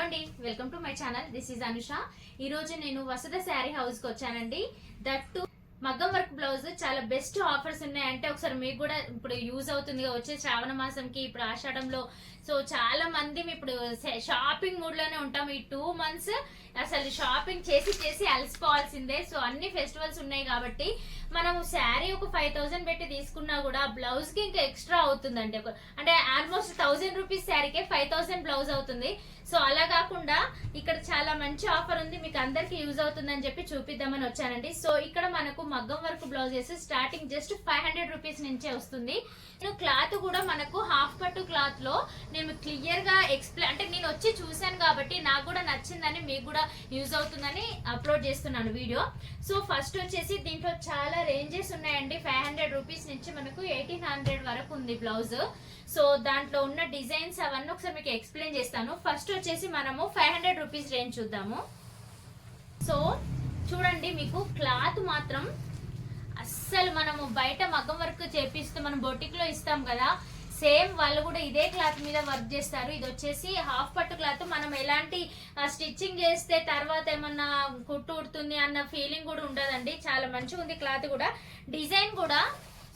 Hello అండి. Welcome to my channel this is Anusha ఈ రోజు నేను వసద శారీ హౌస్కి వచ్చానండి. దట్ టు మగ్గం వర్క్ బ్లౌజ్ చాలా బెస్ట్ ఆఫర్స్ ఉన్నాయంటే ఒకసారి మీకు కూడా ఇప్పుడు యూజ్ అవుతుంది వచ్చే శ్రావణ మాసంకి ఇప్పుడు ఆషాఢంలో. సో చాలా మంది ఇప్పుడు షాపింగ్ మూడ్లోనే ఉంటాం. ఈ టూ మంత్స్ అసలు షాపింగ్ చేసి చేసి అలసిపోవాల్సిందే. సో అన్ని ఫెస్టివల్స్ ఉన్నాయి కాబట్టి మనం శారీ ఒక ఫైవ్ థౌసండ్ పెట్టి తీసుకున్నా కూడా బ్లౌజ్కి ఇంకా ఎక్స్ట్రా అవుతుందండి. అంటే ఆల్మోస్ట్ థౌసండ్ రూపీస్ శారీకే ఫైవ్ థౌసండ్ బ్లౌజ్ అవుతుంది. సో అలా కాకుండా ఇక్కడ చాలా మంచి ఆఫర్ ఉంది. మీకు అందరికి యూజ్ అవుతుందని చెప్పి చూపిద్దామని వచ్చానండి. సో ఇక్కడ మనకు మగ్గం work blouses starting just five hundred rupees నుంచే వస్తుంది. నేను క్లాత్ కూడా మనకు హాఫ్ పట్టు క్లాత్లో నేను క్లియర్గా ఎక్స్ప్లెయిన్ అంటే నేను వచ్చి చూశాను కాబట్టి నాకు కూడా నచ్చిందని మీకు కూడా యూజ్ అవుతుందని అప్లోడ్ చేస్తున్నాను వీడియో. సో ఫస్ట్ వచ్చేసి దీంట్లో చాలా రేంజెస్ ఉన్నాయండి. ఫైవ్ హండ్రెడ్ రూపీస్ నుంచి మనకు ఎయిటీన్ హండ్రెడ్ వరకు ఉంది బ్లౌజ్ సో దాంట్లో ఉన్న డిజైన్స్ అవన్నీ ఒకసారి మీకు ఎక్స్ప్లెయిన్ చేస్తాను. ఫస్ట్ వచ్చేసి మనము ఫైవ్ హండ్రెడ్ రూపీస్ రేంజ్ చూద్దాము. సో చూడండి మీకు క్లాత్ మాత్రం అస్సలు మనము బయట మగ్గం వర్క్ చేపిస్తూ మనం బొటిక్లో ఇస్తాం కదా. సేమ్ వాళ్ళు కూడా ఇదే క్లాత్ మీద వర్క్ చేస్తారు. ఇది వచ్చేసి హాఫ్ పట్టు క్లాత్. మనం ఎలాంటి స్టిచ్చింగ్ చేస్తే తర్వాత ఏమన్నా కుట్టు ఉడుతుంది అన్న ఫీలింగ్ కూడా ఉండదండి. చాలా మంచిగా ఉంది క్లాత్ కూడా. డిజైన్ కూడా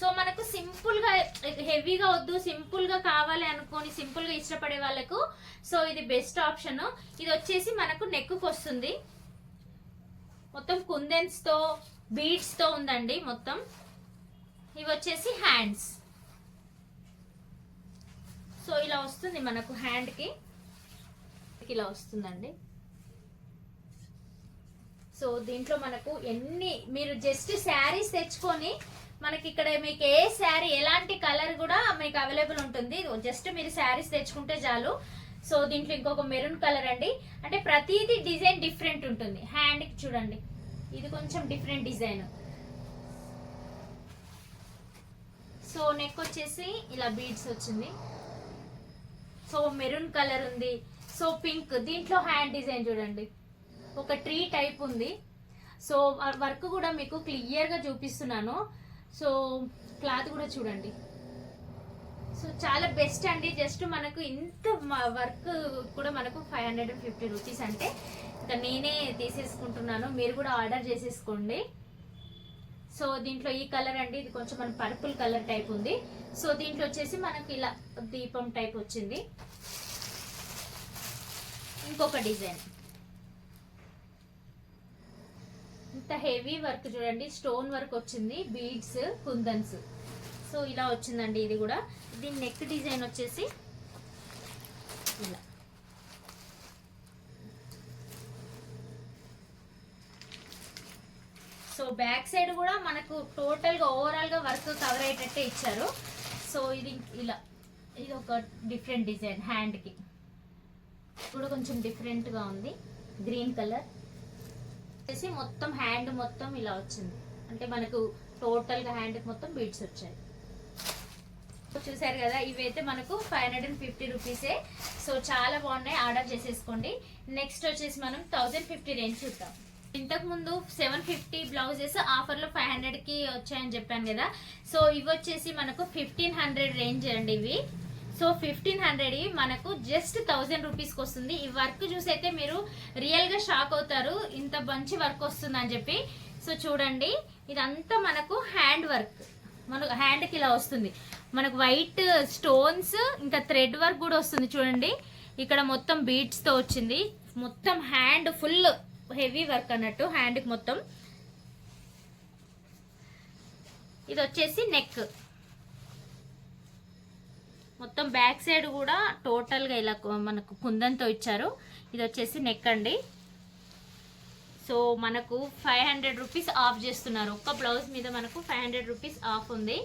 సో మనకు సింపుల్గా హెవీగా వద్దు సింపుల్గా కావాలి అనుకొని సింపుల్గా ఇష్టపడే వాళ్ళకు సో ఇది బెస్ట్ ఆప్షన్. ఇది వచ్చేసి మనకు నెక్ వస్తుంది. మొత్తం కుందెన్స్తో బీడ్స్తో ఉందండి మొత్తం. ఇవి వచ్చేసి హ్యాండ్స్. సో ఇలా వస్తుంది మనకు హ్యాండ్కి. ఇలా వస్తుందండి. సో దీంట్లో మనకు ఎన్ని మీరు జస్ట్ శారీస్ తెచ్చుకొని మనకి ఇక్కడ మీకు ఏ శారీ ఎలాంటి కలర్ కూడా మీకు అవైలబుల్ ఉంటుంది. జస్ట్ మీరు శారీస్ తెచ్చుకుంటే చాలు. సో దీంట్లో ఇంకొక మెరూన్ కలర్ అండి. అంటే ప్రతిదీ డిజైన్ డిఫరెంట్ ఉంటుంది. హ్యాండ్కి చూడండి. ఇది కొంచెం డిఫరెంట్ డిజైన్. సో నెక్ వచ్చేసి ఇలా బీడ్స్ వచ్చింది. సో మెరూన్ కలర్ ఉంది. సో పింక్ దీంట్లో హ్యాండ్ డిజైన్ చూడండి. ఒక ట్రీ టైప్ ఉంది. సో వర్క్ కూడా మీకు క్లియర్గా చూపిస్తున్నాను. సో క్లాత్ కూడా చూడండి. సో చాలా బెస్ట్ అండి. జస్ట్ మనకు ఇంత వర్క్ కూడా మనకు five hundred and fifty rupees అంటే ఇంకా నేనే తీసేసుకుంటున్నాను. మీరు కూడా ఆర్డర్ చేసేసుకోండి. సో దీంట్లో ఈ కలర్ అండి ఇది కొంచెం మన పర్పుల్ కలర్ టైప్ ఉంది. సో దీంట్లో వచ్చేసి మనకి ఇలా దీపం టైప్ వచ్చింది. ఇంకొక డిజైన్. ఇంత హెవీ వర్క్ చూడండి స్టోన్ వర్క్ వచ్చింది బీడ్స్ కుందన్స్. సో ఇలా వచ్చిందండి ఇది కూడా. దీని నెక్ డిజైన్ వచ్చేసి ఇలా. బ్యాక్ సైడ్ కూడా మనకు టోటల్గా ఓవరాల్గా వర్క్ కవర్ అయ్యేటట్టే ఇచ్చారు. సో ఇది ఇలా ఇది ఒక డిఫరెంట్ డిజైన్ హ్యాండ్కి కూడా కొంచెం డిఫరెంట్గా ఉంది. గ్రీన్ కలర్ వచ్చేసి మొత్తం హ్యాండ్ మొత్తం ఇలా వచ్చింది. అంటే మనకు టోటల్గా హ్యాండ్కి మొత్తం బీడ్స్ వచ్చాయి. చూసారు కదా ఇవైతే మనకు ఫైవ్ హండ్రెడ్ అండ్ ఫిఫ్టీ రూపీసే సో చాలా బాగున్నాయి. ఆర్డర్ చేసేసుకోండి. నెక్స్ట్ వచ్చేసి మనం థౌజండ్ ఫిఫ్టీ రేంజ్ చూద్దాం. ఇంతకు ముందు సెవెన్ ఫిఫ్టీ బ్లౌజెస్ ఆఫర్లో ఫైవ్ హండ్రెడ్కి వచ్చాయని చెప్పాను కదా. సో ఇవి వచ్చేసి మనకు ఫిఫ్టీన్ హండ్రెడ్ రేంజ్ అండి ఇవి. సో ఫిఫ్టీన్ హండ్రెడ్ మనకు జస్ట్ థౌజండ్ రూపీస్కి వస్తుంది. ఈ వర్క్ చూసైతే మీరు రియల్గా షాక్ అవుతారు. ఇంత మంచి వర్క్ వస్తుంది అని చెప్పి. సో చూడండి. ఇదంతా మనకు హ్యాండ్ వర్క్. మనకు హ్యాండ్కి ఇలా వస్తుంది. మనకు వైట్ స్టోన్స్ ఇంకా థ్రెడ్ వర్క్ కూడా వస్తుంది చూడండి. ఇక్కడ మొత్తం బీట్స్తో వచ్చింది. మొత్తం హ్యాండ్ ఫుల్. హెవీ వర్క్ అన్నట్టు హ్యాండ్కి మొత్తం. ఇది వచ్చేసి నెక్. మొత్తం బ్యాక్ సైడ్ కూడా టోటల్గా ఇలా మనకు కుందంతో ఇచ్చారు. ఇది వచ్చేసి నెక్ అండి. సో మనకు ఫైవ్ హండ్రెడ్ రూపీస్ ఆఫ్ చేస్తున్నారు. ఒక్క బ్లౌజ్ మీద మనకు ఫైవ్ హండ్రెడ్ రూపీస్ ఆఫ్ ఉంది.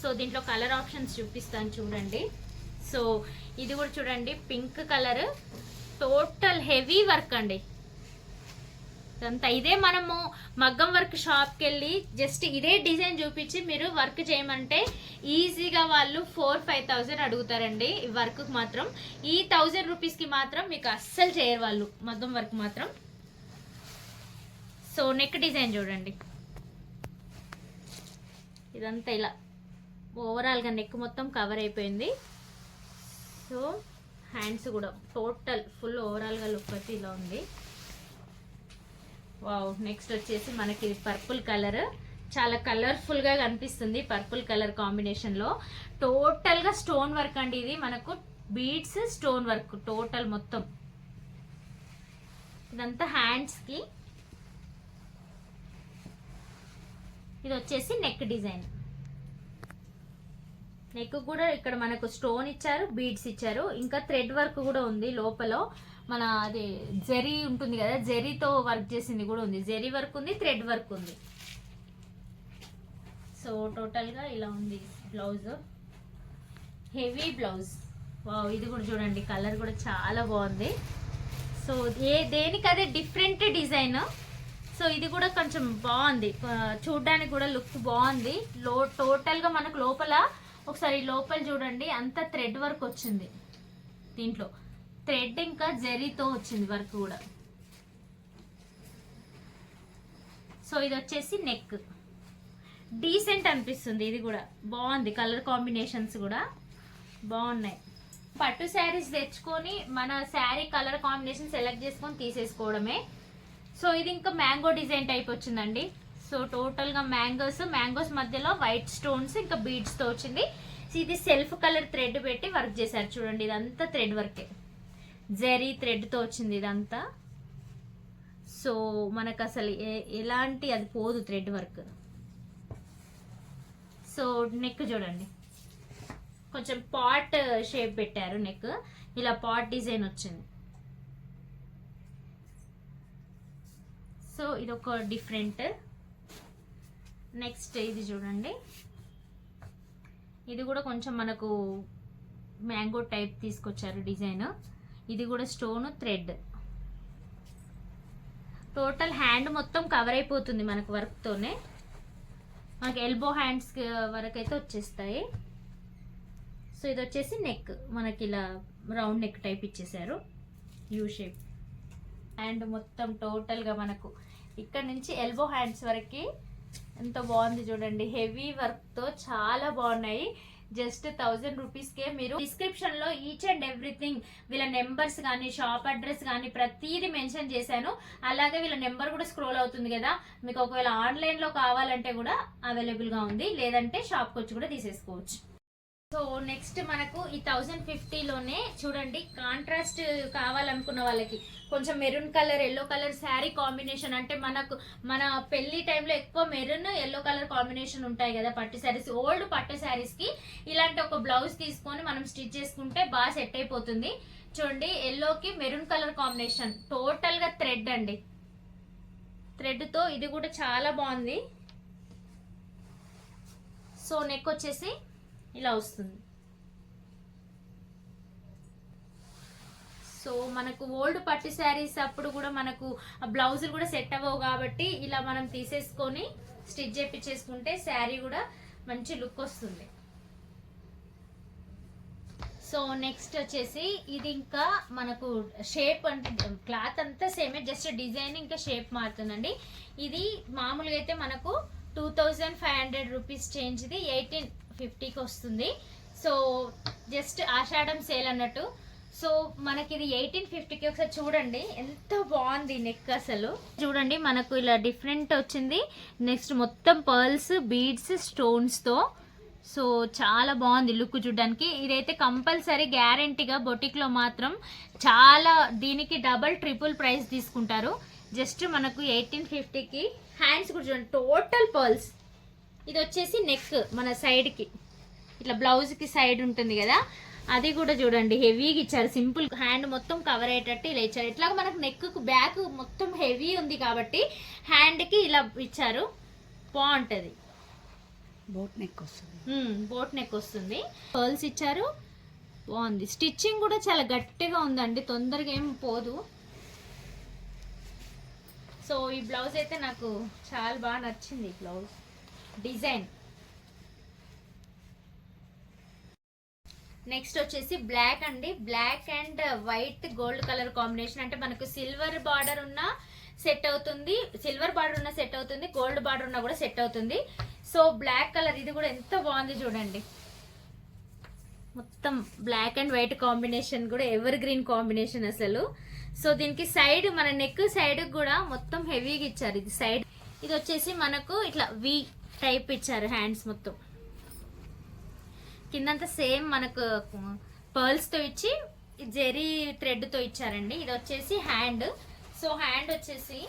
సో దీంట్లో కలర్ ఆప్షన్స్ చూపిస్తాను చూడండి. సో ఇది కూడా చూడండి pink colour. Total heavy work అండి. ఇదంతా. ఇదే మనము మగ్గం వర్క్ షాప్కి వెళ్ళి జస్ట్ ఇదే డిజైన్ చూపించి మీరు వర్క్ చేయమంటే ఈజీగా వాళ్ళు ఫోర్ ఫైవ్ థౌజండ్ అడుగుతారండి ఈ వర్క్ మాత్రం. ఈ థౌజండ్ రూపీస్కి మాత్రం మీకు అస్సలు చేయరు వాళ్ళు మగ్గం వర్క్ మాత్రం. సో నెక్ డిజైన్ చూడండి. ఇదంతా ఇలా ఓవరాల్గా నెక్ మొత్తం కవర్ అయిపోయింది. సో హ్యాండ్స్ కూడా టోటల్ ఫుల్ ఓవరాల్గా లుక్ అయితే ఇలా ఉంది. వావ్ నెక్స్ట్ వచ్చేసి మనకి పర్పుల్ కలర్ చాలా కలర్ఫుల్గా కనిపిస్తుంది పర్పుల్ కలర్ కాంబినేషన్లో. టోటల్గా స్టోన్ వర్క్ అండి ఇది. మనకు బీడ్స్ స్టోన్ వర్క్ టోటల్ మొత్తం. ఇదంతా హ్యాండ్స్కి. ఇది వచ్చేసి నెక్ డిజైన్ నెక్ కూడా ఇక్కడ మనకు స్టోన్ ఇచ్చారు బీడ్స్ ఇచ్చారు. ఇంకా థ్రెడ్ వర్క్ కూడా ఉంది లోపల. మన అది జెరీ ఉంటుంది కదా జెరీతో వర్క్ చేసింది కూడా ఉంది. జెరీ వర్క్ ఉంది థ్రెడ్ వర్క్ ఉంది. సో టోటల్గా ఇలా ఉంది బ్లౌజ్. Heavy blouse. వావ్ ఇది కూడా చూడండి కలర్ కూడా చాలా బాగుంది. సో ఏ దేనికి అదే డిఫరెంట్ డిజైన్. సో ఇది కూడా కొంచెం బాగుంది. చూడడానికి చూడ్డానికి కూడా లుక్ బాగుంది. లో టోటల్గా మనకు లోపల ఒకసారి లోపల చూడండి అంత థ్రెడ్ వర్క్ వచ్చింది దీంట్లో. థ్రెడ్ ఇంకా జెరీతో వచ్చింది వర్క్ కూడా. సో ఇది వచ్చేసి నెక్. డీసెంట్ అనిపిస్తుంది ఇది కూడా. బాగుంది కలర్ కాంబినేషన్స్ కూడా. బాగున్నాయి. పట్టు శారీస్ తెచ్చుకొని మన శారీ కలర్ కాంబినేషన్ సెలెక్ట్ చేసుకొని తీసేసుకోవడమే. సో ఇది ఇంకా మ్యాంగో డిజైన్ టైప్ వచ్చిందండి. సో టోటల్గా మ్యాంగోస్ మ్యాంగోస్ మధ్యలో వైట్ స్టోన్స్ ఇంకా బీడ్స్తో వచ్చింది. ఇది సెల్ఫ్ కలర్ థ్రెడ్ పెట్టి వర్క్ చేశారు. చూడండి ఇదంతా థ్రెడ్ వర్కే. జెరీ థ్రెడ్తో వచ్చింది ఇదంతా. సో మనకు అసలు ఏ- ఎలాంటి అది పోదు థ్రెడ్ వర్క్ సో నెక్ చూడండి. కొంచెం పాట్ షేప్ పెట్టారు నెక్ ఇలా పాట్ డిజైన్ వచ్చింది. సో ఇది ఒక డిఫరెంట్ నెక్స్ట్ ఇది చూడండి. ఇది కూడా కొంచెం మనకు మ్యాంగో టైప్ తీసుకొచ్చారు డిజైన్ ఇది కూడా స్టోన్ థ్రెడ్ టోటల్ హ్యాండ్ మొత్తం కవర్ అయిపోతుంది మనకు వర్క్తోనే మనకి ఎల్బో హ్యాండ్స్ వరకు అయితే వచ్చేస్తాయి. సో ఇది వచ్చేసి నెక్ మనకి ఇలా రౌండ్ నెక్ టైప్ ఇచ్చేసారు. యూ షేప్ అండ్ మొత్తం టోటల్గా మనకు ఇక్కడ నుంచి ఎల్బో హ్యాండ్స్ వరకు ఎంత బాగుంది చూడండి. హెవీ వర్క్తో చాలా బాగున్నాయి. జస్ట్ థౌజండ్ రూపీస్కే మీరు డిస్క్రిప్షన్లో ఈచ్ అండ్ ఎవ్రీథింగ్ వీళ్ళ నెంబర్స్ కానీ షాప్ అడ్రస్ కానీ ప్రతిదీ మెన్షన్ చేశాను. అలాగే వీళ్ళ నెంబర్ కూడా స్క్రోల్ అవుతుంది కదా. మీకు ఒకవేళ ఆన్లైన్లో కావాలంటే కూడా అవైలబుల్గా ఉంది. లేదంటే షాప్కి వచ్చి కూడా తీసేసుకోవచ్చు. సో నెక్స్ట్ మనకు ఈ థౌజండ్ ఫిఫ్టీలోనే చూడండి కాంట్రాస్ట్ కావాలనుకున్న వాళ్ళకి. కొంచెం maroon colour yellow colour sari combination అంటే మనకు మన పెళ్ళి టైంలో ఎక్కువ మెరూన్ ఎల్లో కలర్ కాంబినేషన్ ఉంటాయి కదా పట్టు శారీస్. ఓల్డ్ పట్టు శారీస్కి ఇలాంటి ఒక బ్లౌజ్ తీసుకొని మనం స్టిచ్ చేసుకుంటే బాగా సెట్ అయిపోతుంది. చూడండి ఎల్లోకి మెరూన్ కలర్ కాంబినేషన్. టోటల్గా థ్రెడ్ అండి. థ్రెడ్తో ఇది కూడా చాలా బాగుంది. సో నెక్ వచ్చేసి ఇలా వస్తుంది. సో మనకు ఓల్డ్ పట్టు శారీస్ అప్పుడు కూడా మనకు బ్లౌజులు కూడా సెట్ అవ్వవు కాబట్టి ఇలా మనం తీసేసుకొని స్టిచ్ చేపించేసుకుంటే శారీ కూడా మంచి లుక్ వస్తుంది. సో నెక్స్ట్ వచ్చేసి ఇది ఇంకా మనకు షేప్ అంటే క్లాత్ అంతా సేమే జస్ట్ డిజైన్ ఇంకా షేప్ మారుతుందండి. ఇది మామూలుగా అయితే మనకు two thousand five hundred rupees చేంజ్ది eighteen ఫిఫ్టీకి వస్తుంది. సో జస్ట్ ఆషాఢం సేల్ అన్నట్టు. సో మనకి ఇది ఎయిటీన్ ఫిఫ్టీకి ఒకసారి చూడండి. ఎంత బాగుంది నెక్ అసలు. చూడండి మనకు ఇలా డిఫరెంట్ వచ్చింది. నెక్స్ట్ మొత్తం పర్ల్స్ బీడ్స్ స్టోన్స్తో సో చాలా బాగుంది లుక్ చూడడానికి. ఇదైతే కంపల్సరీ గ్యారంటీగా బొటిక్లో మాత్రం చాలా దీనికి డబల్ ట్రిపుల్ ప్రైస్ తీసుకుంటారు. జస్ట్ మనకు ఎయిటీన్ ఫిఫ్టీకి హ్యాండ్స్ కూడా చూడండి. Total pearls. ఇది వచ్చేసి నెక్ మన సైడ్కి. ఇట్లా బ్లౌజ్కి సైడ్ ఉంటుంది కదా అది కూడా చూడండి. హెవీగా ఇచ్చారు. సింపుల్ హ్యాండ్ మొత్తం కవర్ అయ్యేటట్టు ఇలా ఇచ్చారు. ఇట్లా మనకు నెక్ బ్యాక్ మొత్తం హెవీ ఉంది కాబట్టి హ్యాండ్కి ఇలా ఇచ్చారు. బాగుంటుంది బోట్ నెక్ వస్తుంది. బోట్ నెక్ వస్తుంది. పర్ల్స్ ఇచ్చారు. బాగుంది స్టిచ్చింగ్ కూడా చాలా గట్టిగా ఉందండి. తొందరగా ఏం పోదు. సో ఈ బ్లౌజ్ అయితే నాకు చాలా బాగా నచ్చింది ఈ బ్లౌజ్. డిజైన్. నెక్స్ట్ వచ్చేసి బ్లాక్ అండి. Black and white gold colour combination అంటే మనకు సిల్వర్ బార్డర్ ఉన్న సెట్ అవుతుంది. సిల్వర్ బార్డర్ ఉన్న సెట్ అవుతుంది. గోల్డ్ బార్డర్ ఉన్న కూడా సెట్ అవుతుంది. సో బ్లాక్ కలర్ ఇది కూడా ఎంత బాగుంది చూడండి. మొత్తం బ్లాక్ అండ్ వైట్ కాంబినేషన్ కూడా ఎవర్ గ్రీన్ కాంబినేషన్ అసలు. సో దీనికి సైడ్ మన నెక్ సైడ్ కూడా మొత్తం హెవీగా ఇచ్చారు. ఇది సైడ్ ఇది వచ్చేసి మనకు ఇట్లా వి టైప్ ఇచ్చారు హ్యాండ్స్ మొత్తం. కిందంతా సేమ్ మనకు పర్ల్స్తో ఇచ్చి జెరీ థ్రెడ్తో ఇచ్చారండి. ఇది వచ్చేసి హ్యాండ్. సో హ్యాండ్ వచ్చేసి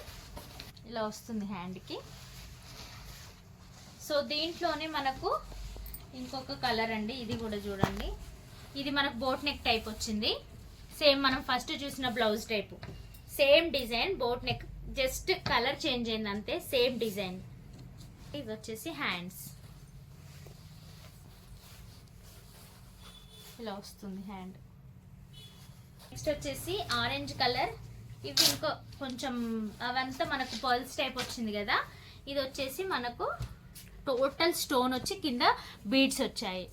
ఇలా వస్తుంది హ్యాండ్కి. సో దీంట్లోనే మనకు ఇంకొక కలర్ అండి. ఇది కూడా చూడండి. ఇది మనకు బోట్ నెక్ టైప్ వచ్చింది. సేమ్ మనం ఫస్ట్ చూసిన blouse type. Same design boat neck. Just colour change అయింది అంతే సేమ్ డిజైన్. ఇది వచ్చేసి హ్యాండ్స్. ఇలా వస్తుంది హ్యాండ్. నెక్స్ట్ వచ్చేసి ఆరెంజ్ కలర్. ఇవి ఇంకో కొంచెం అవంతా మనకు పర్ల్స్ టైప్ వచ్చింది కదా. ఇది వచ్చేసి మనకు టోటల్ స్టోన్ వచ్చి కింద బీడ్స్ వచ్చాయి.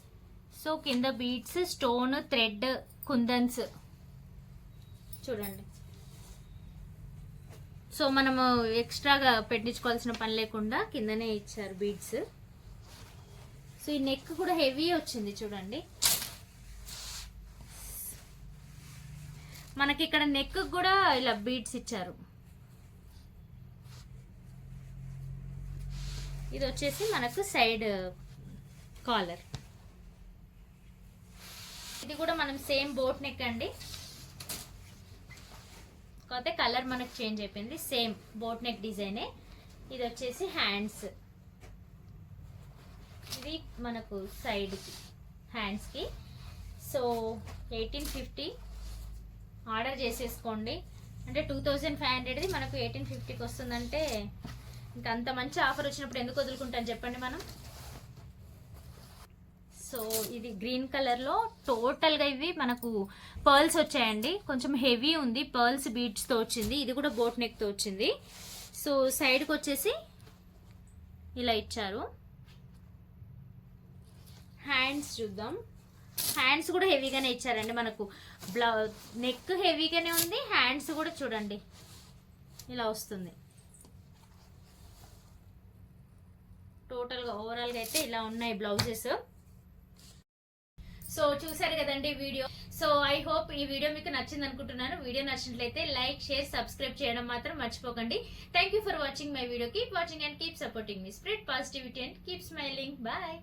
సో కింద బీడ్స్ స్టోన్ థ్రెడ్ కుందన్స్. చూడండి. సో మనము ఎక్స్ట్రాగా పెట్టించుకోవాల్సిన పని లేకుండా కిందనే ఇచ్చారు బీడ్స్. సో ఈ నెక్ కూడా హెవీ వచ్చింది చూడండి. మనకి ఇక్కడ నెక్ కూడా ఇలా బీడ్స్ ఇచ్చారు. ఇది వచ్చేసి మనకు సైడ్ కాలర్. ఇది కూడా మనం సేమ్ బోట్ నెక్ అండి. కాకపోతే కలర్ మనకు చేంజ్ అయిపోయింది. సేమ్ బోట్ నెక్ డిజైనే ఇది వచ్చేసి హ్యాండ్స్ ఇది మనకు సైడ్కి హ్యాండ్స్కి సో ఎయిటీన్ ఫిఫ్టీ ఆర్డర్ చేసేసుకోండి. అంటే టూ థౌజండ్ ఫైవ్ హండ్రెడ్ది మనకు ఎయిటీన్ ఫిఫ్టీకి వస్తుందంటే ఇంకా అంత మంచి ఆఫర్ వచ్చినప్పుడు ఎందుకు వదులుకుంటాం చెప్పండి మనం? సో ఇది గ్రీన్ కలర్లో టోటల్గా ఇవి మనకు పర్ల్స్ వచ్చాయండి. కొంచెం హెవీ ఉంది. పర్ల్స్ బీడ్స్తో వచ్చింది. ఇది కూడా బోట్ నెక్తో వచ్చింది. సో సైడ్కి వచ్చేసి ఇలా ఇచ్చారు. హ్యాండ్స్ చూద్దాం. హ్యాండ్స్ కూడా హెవీగానే ఇచ్చారండి మనకు. బ్లౌ నెక్ హెవీగానే ఉంది. హ్యాండ్స్ కూడా చూడండి. ఇలా వస్తుంది. టోటల్గా ఓవరాల్గా అయితే ఇలా ఉన్నాయి బ్లౌజెస్. సో చూసారు కదండి వీడియో. సో ఐ హోప్ ఈ వీడియో మీకు నచ్చింది అనుకుంటున్నాను. వీడియో నచ్చినట్లయితే లైక్ షేర్ సబ్స్క్రైబ్ చేయడం మాత్రం మర్చిపోకండి. Thank you for watching my video keep watching and keep supporting me spread positivity and keep smiling bye